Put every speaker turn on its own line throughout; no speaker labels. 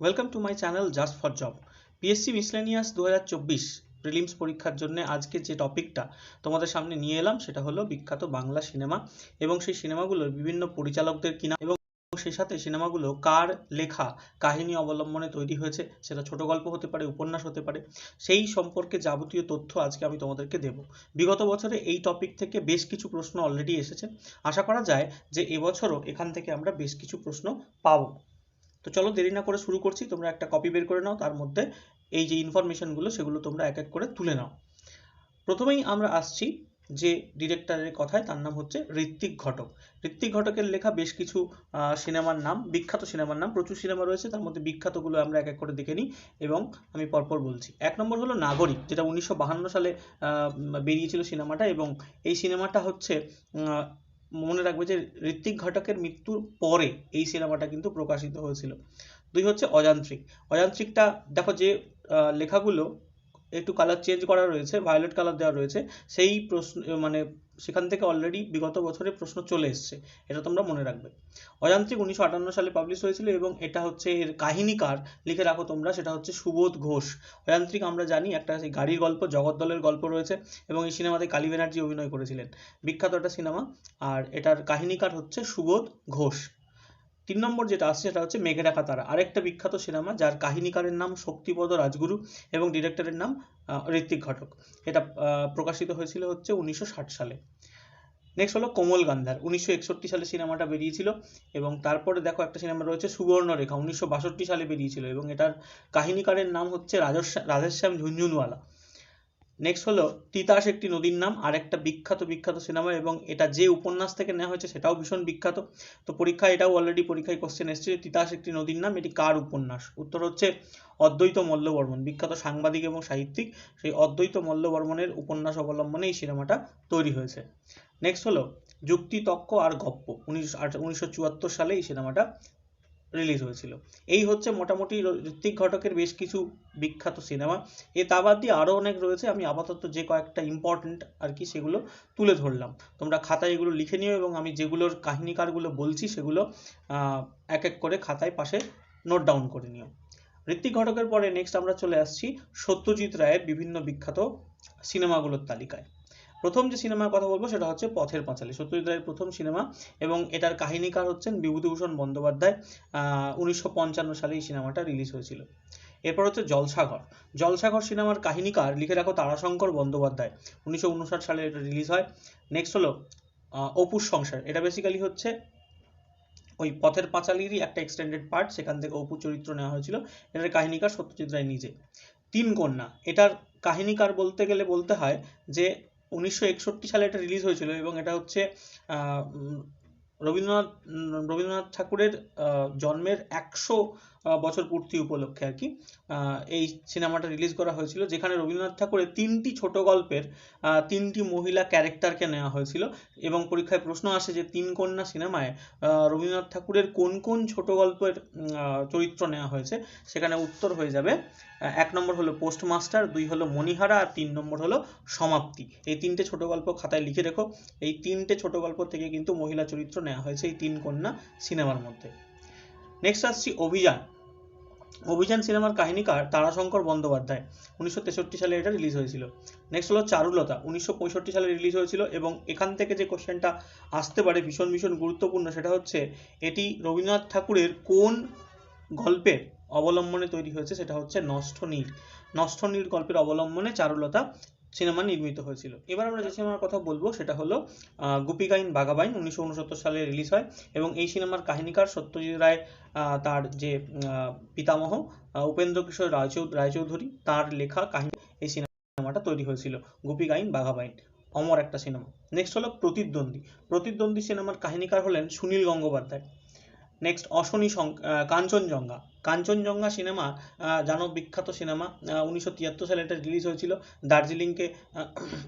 Welcome to my channel just for job PSC miscellaneous দু হাজার চব্বিশ প্রিলিমস পরীক্ষার জন্য আজকে যে টপিকটা তোমাদের সামনে নিয়ে এলাম সেটা হলো বিখ্যাত বাংলা সিনেমা এবং সেই সিনেমাগুলোর বিভিন্ন পরিচালকদের কিনা এবং সেই সাথে সিনেমাগুলো কার লেখা, কাহিনী অবলম্বনে তৈরি হয়েছে সেটা ছোট গল্প হতে পারে, উপন্যাস হতে পারে, সেই সম্পর্কে যাবতীয় তথ্য আজকে আমি তোমাদেরকে দেব। বিগত বছরে এই টপিক থেকে বেশ কিছু প্রশ্ন অলরেডি এসেছে। আশা করা যায় যে এবছরও এখান থেকে আমরা বেশ কিছু প্রশ্ন পাবো। তো চলো দেরি না করে শুরু করছি, তোমরা একটা কপি বের করে নাও, তার মধ্যে এই যে ইনফরমেশনগুলো সেগুলো তোমরা এক এক করে তুলে নাও। প্রথমেই আমরা আসছি যে ডিরেক্টরের কথায়, তার নাম হচ্ছে ঋত্বিক ঘটক। ঋত্বিক ঘটকের লেখা বেশ কিছু সিনেমার নাম, বিখ্যাত সিনেমার নাম, প্রচুর সিনেমা রয়েছে, তার মধ্যে বিখ্যাতগুলো আমরা এক এক করে দেখে নিই এবং আমি পরপর বলছি। এক নম্বর হলো নাগরিক, যেটা উনিশশো সালে বেরিয়েছিল সিনেমাটা এবং এই সিনেমাটা হচ্ছে মনে রাখবে যে ঋত্বিক ঘটকের মৃত্যুর পরে এই সিনেমাটা কিন্তু প্রকাশিত হয়েছিল। দুই হচ্ছে অযান্ত্রিক। অযান্ত্রিকটা দেখো যে লেখাগুলো একটু কালার চেঞ্জ করা রয়েছে ভায়োলেট কালার দেওয়া রয়েছে, সেই প্রশ্ন মানে সেখান থেকে অলরেডি বিগত বছরে প্রশ্ন চলে এসছে, এটা তোমরা মনে রাখবে। অযান্ত্রিক উনিশশো আটান্ন সালে পাবলিশ হয়েছিল এবং এটা হচ্ছে এর কাহিনীকার লিখে রাখো তোমরা, সেটা হচ্ছে সুবোধ ঘোষ। অযান্ত্রিক আমরা জানি একটা সেই গাড়ির গল্প জগদ্দলের গল্প রয়েছে এবং এই সিনেমাতে কালী ব্যানার্জি অভিনয় করেছিলেন। বিখ্যাত একটা সিনেমা আর এটার কাহিনীকার হচ্ছে সুবোধ ঘোষ। তিন নম্বর যেটা আসছে সেটা হচ্ছে মেঘে রাখা তারা। আরেকটা বিখ্যাত সিনেমা যার কাহিনীকারের নাম শক্তিপদ রাজগুরু এবং ডিরেক্টরের নাম ঋত্বিক ঘটক। এটা প্রকাশিত হয়েছিল হচ্ছে উনিশশো ষাট সালে। নেক্সট হলো কোমল গান্ধার। উনিশশো একষট্টি সালে সিনেমাটা বেরিয়েছিল এবং তারপরে দেখো একটা সিনেমা রয়েছে সুবর্ণরেখা। উনিশশো বাষট্টি সালে বেরিয়েছিল এবং এটার কাহিনীকারের নাম হচ্ছে রাধেশ্যাম ঝুনঝুনওয়ালা। নেক্সট হলো তিতাস একটি নদীর নাম আর একটা বিখ্যাত বিখ্যাত সিনেমা এবং এটা যে উপন্যাস থেকে নেওয়া হয়েছে সেটাও ভীষণ বিখ্যাত। তো পরীক্ষায় এটাও অলরেডি পরীক্ষায় কোশ্চেন এসছে তিতাস একটি নদীর নাম, এটি কার উপন্যাস? উত্তর হচ্ছে অদ্বৈত মল্লবর্মন, বিখ্যাত সাংবাদিক এবং সাহিত্যিক। সেই অদ্বৈত মল্লবর্মনের উপন্যাস অবলম্বনে এই সিনেমাটা তৈরি হয়েছে। নেক্সট হলো যুক্তি তক্ক আর গপ্প চুয়াত্তর সালে এই সিনেমাটা রিলিজ হয়েছিল। এই হচ্ছে মোটামুটি ঋত্বিক ঘটকের বেশ কিছু বিখ্যাত সিনেমা এ তা বাদ দিয়ে আরও অনেক রয়েছে, আমি আপাতত যে কয়েকটা ইম্পর্টেন্ট আর কি সেগুলো তুলে ধরলাম। তোমরা খাতায় এগুলো লিখে নিও এবং আমি যেগুলোর কাহিনীকারগুলো বলছি সেগুলো এক এক করে খাতায় পাশে নোট ডাউন করে নিও। ঋত্বিক ঘটকের পরে নেক্সট আমরা চলে আসছি সত্যজিৎ রায়ের বিভিন্ন বিখ্যাত সিনেমাগুলোর তালিকায়। প্রথম যে সিনেমার কথা বলব সেটা হচ্ছে পথের পাঁচালী। সত্যজিৎ রায়ের প্রথম সিনেমা এবং এটার কাহিনীকার হচ্ছেন বিভূতিভূষণ বন্দ্যোপাধ্যায়। উনিশশো পঞ্চান্ন সালে এই সিনেমাটা রিলিজ হয়েছিল। এরপর হচ্ছে জলসাঘর। জলসাঘর সিনেমার কাহিনীকার লিখে রাখো তারাশঙ্কর বন্দ্যোপাধ্যায়। উনিশশো উনষাট সালে এটা রিলিজ হয়। নেক্সট হলো অপুর সংসার। এটা বেসিক্যালি হচ্ছে ওই পথের পাঁচালিরই একটা এক্সটেন্ডেড পার্ট সেখান থেকে অপু চরিত্র নেওয়া হয়েছিল। এটার কাহিনীকার সত্যজিৎ রায় নিজে। তিন কন্যা। এটার কাহিনীকার বলতে গেলে বলতে হয় যে উনিশশো একষট্টি সালে এটা রিলিজ হয়েছিল এবং এটা হচ্ছে রবীন্দ্রনাথ রবীন্দ্রনাথ ঠাকুরের জন্মের একশো বছর পূর্তি উপলক্ষে আর কি। এই সিনেমাটা রিলিজ করা হয়েছিল, যেখানে রবীন্দ্রনাথ ঠাকুরের তিনটি ছোট গল্পের তিনটি মহিলা ক্যারেক্টারকে নেওয়া হয়েছিল এবং পরীক্ষায় প্রশ্ন আসে যে তিন কন্যা সিনেমায় রবীন্দ্রনাথ ঠাকুরের কোন কোন ছোট গল্পের চরিত্র নেওয়া হয়েছে, সেখানে উত্তর হয়ে যাবে এক নম্বর হলো পোস্টমাস্টার, দুই হলো মণিহারা, আর তিন নম্বর হলো সমাপ্তি। এই তিনটে ছোট গল্প খাতায় লিখে রেখো, এই তিনটে ছোট গল্প থেকে কিন্তু মহিলা চরিত্র নেওয়া হয়েছে এই তিন কন্যা সিনেমার মধ্যে। নেক্সট আসছি অভিযান। অভিযান সিনেমার কাহিনীকার তারাশঙ্কর বন্দ্যোপাধ্যায়। উনিশশো তেষট্টি সালে এটা রিলিজ হয়েছিল। নেক্সট হলো চারুলতা। উনিশশো পঁয়ষট্টি সালে রিলিজ হয়েছিল এবং এখান থেকে যে কোশ্চেনটা আসতে পারে, ভীষণ ভীষণ গুরুত্বপূর্ণ, সেটা হচ্ছে এটি রবীন্দ্রনাথ ঠাকুরের কোন গল্পের অবলম্বনে তৈরি হয়েছে? সেটা হচ্ছে নষ্ট নীল। নষ্ট নীল গল্পের অবলম্বনে চারুলতা সিনেমা নির্মিত হয়েছিল। এবার আমরা যে সিনেমার কথা বলব, সেটা হলো গুপিকাইন বাঘাবাইন উনিশশো উনসত্তর সালে রিলিজ হয় এবং এই সিনেমার কাহিনীকার সত্যজিৎ রায় তার যে পিতামহ উপেন্দ্র কিশোর রায়চৌধ, রায়চৌধুরী, তার লেখা কাহিনী এই সিনেমাটা তৈরি হয়েছিল গুপিকাইন বাঘাবাইন। অমর একটা সিনেমা। নেক্সট হলো প্রতিদ্বন্দ্বী। প্রতিদ্বন্দ্বী সিনেমার কাহিনীকার হলেন সুনীল গঙ্গোপাধ্যায়। নেক্সট অশনি কাঞ্চনজঙ্ঘা। কাঞ্চনজঙ্ঘা সিনেমা জানো, বিখ্যাত সিনেমা উনিশশো তিয়াত্তর সালে এটা রিলিজ হয়েছিল। দার্জিলিংকে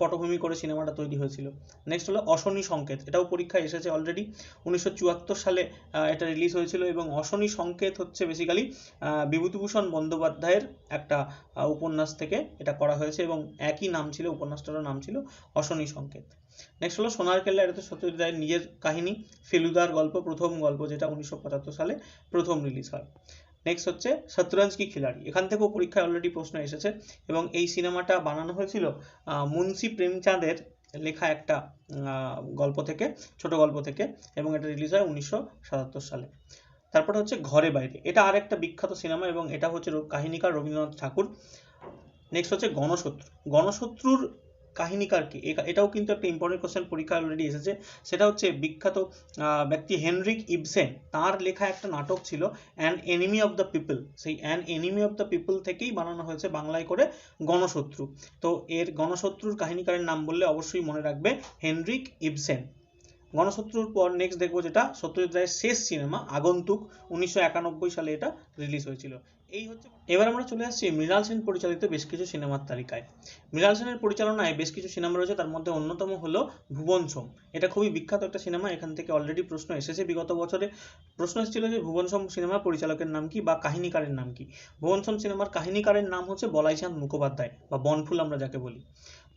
পটভূমি করে সিনেমাটা তৈরি হয়েছিল। নেক্সট হলো অশনি সংকেত। এটাও পরীক্ষায় এসেছে অলরেডি উনিশশো চুয়াত্তর সালে এটা রিলিজ হয়েছিল এবং অশনি সংকেত হচ্ছে বেসিক্যালি বিভূতিভূষণ বন্দ্যোপাধ্যায়ের একটা উপন্যাস থেকে এটা করা হয়েছে এবং একই নাম ছিল, উপন্যাসটারও নাম ছিল অশনি সংকেত। নেক্সট হলো সোনার কেল্লা, এটা তো সত্যজিৎ রায়ের নিজের কাহিনী। ফেলুদার গল্প, প্রথম গল্প যেটা উনিশশো পঁচাত্তর সালে প্রথম রিলিজ হয়। নেক্সট হচ্ছে শতরঞ্জ কি খিলাড়ি। এখান থেকেও পরীক্ষায় অলরেডি প্রশ্ন এসেছে এবং এই সিনেমাটা বানানো হয়েছিল মুন্সি প্রেমচাঁদের লেখা একটা গল্প থেকে, ছোট গল্প থেকে এবং এটা রিলিজ হয় উনিশশো সাতাত্তর সালে। তারপরে হচ্ছে ঘরে বাইরে। এটা আর একটা বিখ্যাত সিনেমা এবং এটা হচ্ছে কাহিনীকার রবীন্দ্রনাথ ঠাকুর। নেক্সট হচ্ছে গণশত্রু। গণশত্রুর কাহিনীকার কি? এটাও কিন্তু একটা ইম্পর্টেন্ট কোশ্চেন পরীক্ষা অলরেডি এসেছে। সেটা হচ্ছে বিখ্যাত ব্যক্তি হেনরিক ইবসেন। তার লেখা একটা নাটক ছিল an enemy of the people সেই an enemy of the people থেকেই বানানো হয়েছে বাংলায় করে গণশত্রু। তো এর গণশত্রুর কাহিনীকারের নাম বললে অবশ্যই মনে রাখবে হেনরিক ইবসেন। গণশত্রুর পর নেক্সট দেখব যেটা সত্যজিৎ রায়ের শেষ সিনেমা আগন্তুক, উনিশশো একানব্বই সালে এটা রিলিজ হয়েছিল। এই হচ্ছে এবার আমরা চলে আসছি মৃণাল সেন পরিচালিত বেশ কিছু সিনেমার তালিকায়। মৃণাল সেনের পরিচালনায় বেশ কিছু সিনেমা রয়েছে, তার মধ্যে অন্যতম হলো ভুবন সোম। এটা খুবই বিখ্যাত একটা সিনেমা, এখান থেকে অলরেডি প্রশ্ন এসেছে। বিগত বছরে প্রশ্ন এসেছিল যে ভুবন সোম সিনেমার পরিচালকের নাম কি বা কাহিনীকারের নাম কি? ভুবন সোম সিনেমার কাহিনীকারের নাম হচ্ছে বলাইচাঁদ মুখোপাধ্যায় বা বনফুল আমরা যাকে বলি।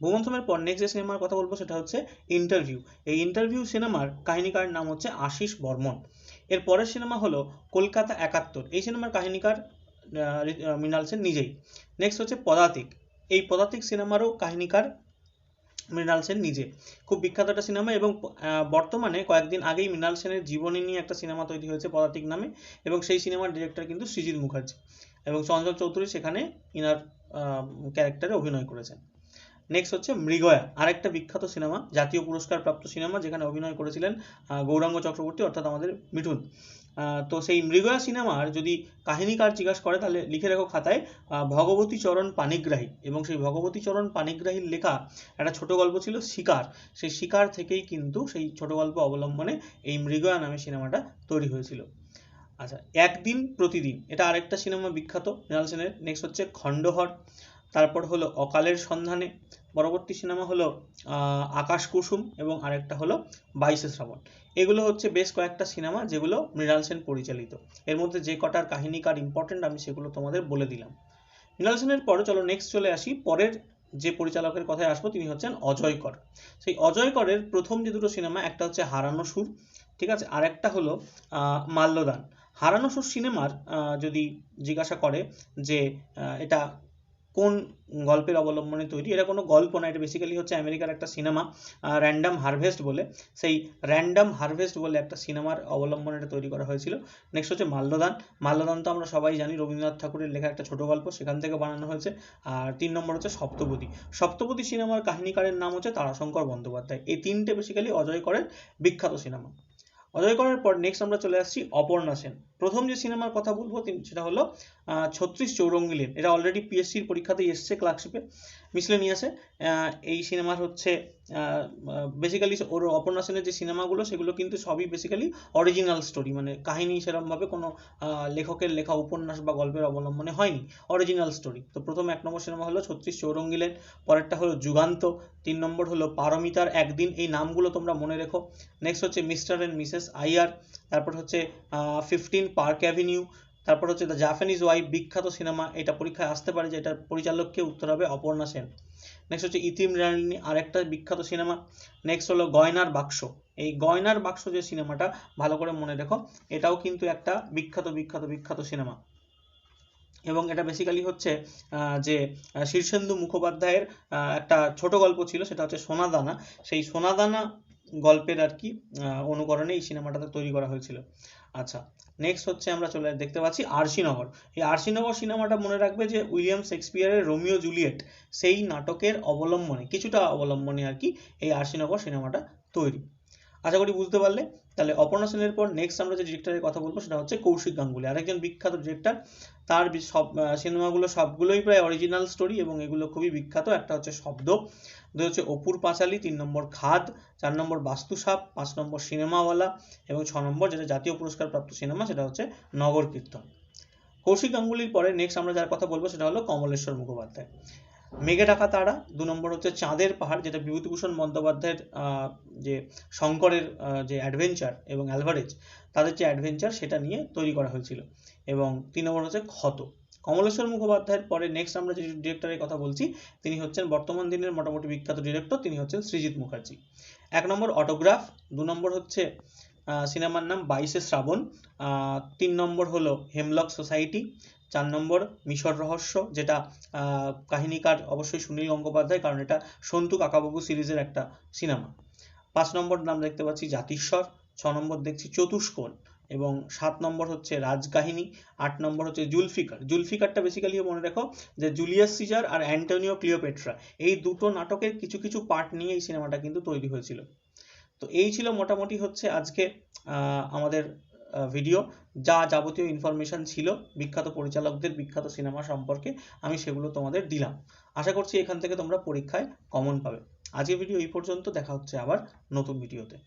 ভুবন সোমের পর নেক্সট যে সিনেমার কথা বলব, সেটা হচ্ছে ইন্টারভিউ এই ইন্টারভিউ সিনেমার কাহিনীকারের নাম হচ্ছে আশিস বর্মন। এর পরের সিনেমা হলো কলকাতা একাত্তর। এই সিনেমার কাহিনীকার মৃণাল সেন নিজেই। নেক্সট হচ্ছে পদাতিক। এই পদাতিক সিনেমারও কাহিনীকার মৃণাল সেন নিজে। খুব বিখ্যাত একটা সিনেমা এবং বর্তমানে কয়েকদিন আগেই মৃণাল সেনের জীবনী নিয়ে একটা সিনেমা তৈরি হয়েছে পদাতিক নামে এবং সেই সিনেমার ডিরেক্টর কিন্তু সৃজিত মুখার্জি এবং চঞ্চল চৌধুরী সেখানে ইনার ক্যারেক্টারে অভিনয় করেছেন। নেক্সট হচ্ছে মৃগয়া, আরেকটা বিখ্যাত সিনেমা, জাতীয় পুরস্কার প্রাপ্ত সিনেমা, যেখানে অভিনয় করেছিলেন গৌরাঙ্গ চক্রবর্তী, অর্থাৎ আমাদের মিঠুন। তো সেই মৃগয়া সিনেমার যদি কাহিনীকার জিজ্ঞাসা করে, তাহলে লিখে রাখো খাতায় ভগবতী চরণ পানিগ্রাহী। এবং সেই ভগবতী চরণ পানিগ্রাহীর লেখা একটা ছোট গল্প ছিল, শিকার। সেই শিকার থেকেই কিন্তু সেই ছোট গল্প অবলম্বনে এই মৃগয়া নামে সিনেমাটা তৈরি হয়েছিল। আচ্ছা একদিন প্রতিদিন, এটা আরেকটা সিনেমা বিখ্যাত মৃণাল সেনের নেক্সট হচ্ছে খণ্ডহর। তারপর হলো অকালের সন্ধানে, পরবর্তী সিনেমা হলো আকাশ কুসুম এবং আরেকটা হলো বাইশে শ্রাবণ। এগুলো হচ্ছে বেশ কয়েকটা সিনেমা যেগুলো মৃণাল সেন পরিচালিত। এর মধ্যে যে কটার কাহিনীকার ইম্পর্টেন্ট আমি সেগুলো তোমাদের বলে দিলাম। মৃণাল সেনের পরে চলো নেক্সট চলে আসি, পরের যে পরিচালকের কথায় আসব তিনি হচ্ছেন অজয় কর। সেই অজয় করের প্রথম যে দুটো সিনেমা, একটা হচ্ছে হারানো সুর, ঠিক আছে? আর একটা হলো মাল্যদান। হারানো সুর সিনেমার যদি জিজ্ঞাসা করে যে এটা কোন গল্পের অবলম্বনে তৈরি? এটা কোনো গল্প না, এটা বেসিক্যালি হচ্ছে আমেরিকার একটা সিনেমা র্যান্ডাম হারভেস্ট বলে। সেই র্যান্ডাম হারভেস্ট বলে একটা সিনেমার অবলম্বনে এটা তৈরি করা হয়েছিল। নেক্সট হচ্ছে মাল্যদান। মাল্যদান তো আমরা সবাই জানি, রবীন্দ্রনাথ ঠাকুরের লেখা একটা ছোট গল্প, সেখান থেকে বানানো হয়েছে। আর তিন নম্বর হচ্ছে সপ্তপদী। সপ্তপদী সিনেমার কাহিনীকারের নাম হচ্ছে তারাশঙ্কর বন্দ্যোপাধ্যায়। এই তিনটে বেসিক্যালি অজয় করের বিখ্যাত সিনেমা। অজয় করের পর নেক্সট আমরা চলে আসছি অপর্ণা সেন। প্রথম যে সিনেমার কথা বলব সেটা হলো ছত্রিশ চৌরঙ্গি লেন। এটা অলরেডি পিএসসির পরীক্ষাতেই এসছে ক্লার্কশিপে মিসলেনিয়াসে এই সিনেমার হচ্ছে বেসিক্যালি ওর অপর্ণা সেনের যে সিনেমাগুলো সেগুলো কিন্তু সবই বেসিক্যালি অরিজিনাল স্টোরি মানে কাহিনী সেরকমভাবে কোনো লেখকের লেখা উপন্যাস বা গল্পের অবলম্বনে হয়নি। অরিজিনাল স্টোরি তো প্রথম এক নম্বর সিনেমা হলো ছত্রিশ চৌরঙ্গি লেন। পরেরটা হলো যুগান্ত। তিন নম্বর হলো পারমিতার একদিন। এই নামগুলো তোমরা মনে রেখো। নেক্সট হচ্ছে মিস্টার অ্যান্ড মিসেস আইয়ার তারপর হচ্ছে ফিফটিন পার্ক অ্যাভিনিউ তারপর হচ্ছে দ্য জাপানিজ ওয়াইফ বিখ্যাত সিনেমা, এটা পরীক্ষায় আসতে পারে যে এটার পরিচালককে উত্তর হবে অপর্ণা সেন। নেক্সট হচ্ছে ইতিম রানী আরেকটা বিখ্যাত সিনেমা। নেক্সট হলো গয়নার বাক্স। এই গয়নার বাক্স যে সিনেমাটা, ভালো করে মনে রেখো, এটাও কিন্তু একটা বিখ্যাত বিখ্যাত বিখ্যাত সিনেমা। এবং এটা বেসিক্যালি হচ্ছে যে শীর্ষেন্দু মুখোপাধ্যায়ের একটা ছোট গল্প ছিল, সেটা হচ্ছে সোনাদানা। সেই সোনাদানা গল্পের আর কি অনুকরণে এই সিনেমাটাতে তৈরি করা হয়েছিল। আচ্ছা নেক্সট হচ্ছে আমরা চলে দেখতে পাচ্ছি আরশিনগর এই আরশিনগর সিনেমাটা মনে রাখবে যে উইলিয়াম শেক্সপিয়ারের রোমিও জুলিয়েট, সেই নাটকের অবলম্বনে, কিছুটা অবলম্বনে আর কি এই আরশিনগর সিনেমাটা তৈরি। আশা করি বুঝতে পারলে। তাহলে অপর্ণা সেনের পর নেক্সট আমরা যে ডিরেক্টরের কথা বলব সেটা হচ্ছে কৌশিক গাঙ্গুলি। আরেকজন বিখ্যাত ডিরেক্টর তার সব সিনেমাগুলো সবগুলোই প্রায় অরিজিনাল স্টোরি এবং এগুলো খুবই বিখ্যাত। একটা হচ্ছে শব্দ, দুই হচ্ছে অপুর পাঁচালী, তিন নম্বর খাদ, চার নম্বর বাস্তুসাপ পাঁচ নম্বর সিনেমাওয়ালা এবং ছ নম্বর যেটা জাতীয় পুরস্কার প্রাপ্ত সিনেমা সেটা হচ্ছে নগর কীর্তন কৌশিক গাঙ্গুলির পরে নেক্সট আমরা যার কথা বলব সেটা হলো কমলেশ্বর মুখোপাধ্যায়। মেঘে ঢাকা তারা, দু নম্বর হচ্ছে চাঁদের পাহাড়, যেটা বিভূতিভূষণ বন্দ্যোপাধ্যায়ের যে শঙ্করের যে অ্যাডভেঞ্চার এবং অ্যালভারেজ তাদের যে অ্যাডভেঞ্চার সেটা নিয়ে তৈরি করা হয়েছিল। এবং তিন নম্বর হচ্ছে ক্ষত। কমলেশ্বর মুখোপাধ্যায়ের পরে নেক্সট আমরা যে ডিরেক্টরের কথা বলছি, তিনি হচ্ছেন বর্তমান দিনের মোটামুটি বিখ্যাত ডিরেক্টর তিনি হচ্ছেন সৃজিত মুখার্জি। এক নম্বর অটোগ্রাফ দু নম্বর হচ্ছে সিনেমার নাম বাইশে শ্রাবণ তিন নম্বর হলো হেমলক সোসাইটি চার নম্বর মিশর রহস্য, যেটা কাহিনীকার অবশ্যই সুনীল গঙ্গোপাধ্যায়, কারণ এটা সন্তু কাকাবাবু সিরিজের একটা সিনেমা। পাঁচ নম্বর নাম দেখতে পাচ্ছি জাতিস্বর, ছ নম্বর দেখছি চতুষ্কোণ, এবং সাত নম্বর হচ্ছে রাজকাহিনী, আট নম্বর হচ্ছে জুলফিকার। জুলফিকারটা বেসিক্যালি মনে রাখো যে জুলিয়াস সিজার আর অ্যান্টোনিও ক্লিওপেট্রা, এই দুটো নাটকের কিছু কিছু পার্ট নিয়ে এই সিনেমাটা কিন্তু তৈরি হয়েছিল। তো এই ছিল মোটামুটি হচ্ছে আজকে আমাদের ভিডিও যা যাবতীয় ইনফরমেশন ছিল, বিখ্যাত পরিচালকদের বিখ্যাত সিনেমা সম্পর্কে আমি সেগুলো তোমাদের দিলাম। আশা করছি এখান থেকে তোমরা পরীক্ষায় কমন পাবে। আজকের ভিডিও এই পর্যন্ত, দেখা হচ্ছে আবার নতুন ভিডিওতে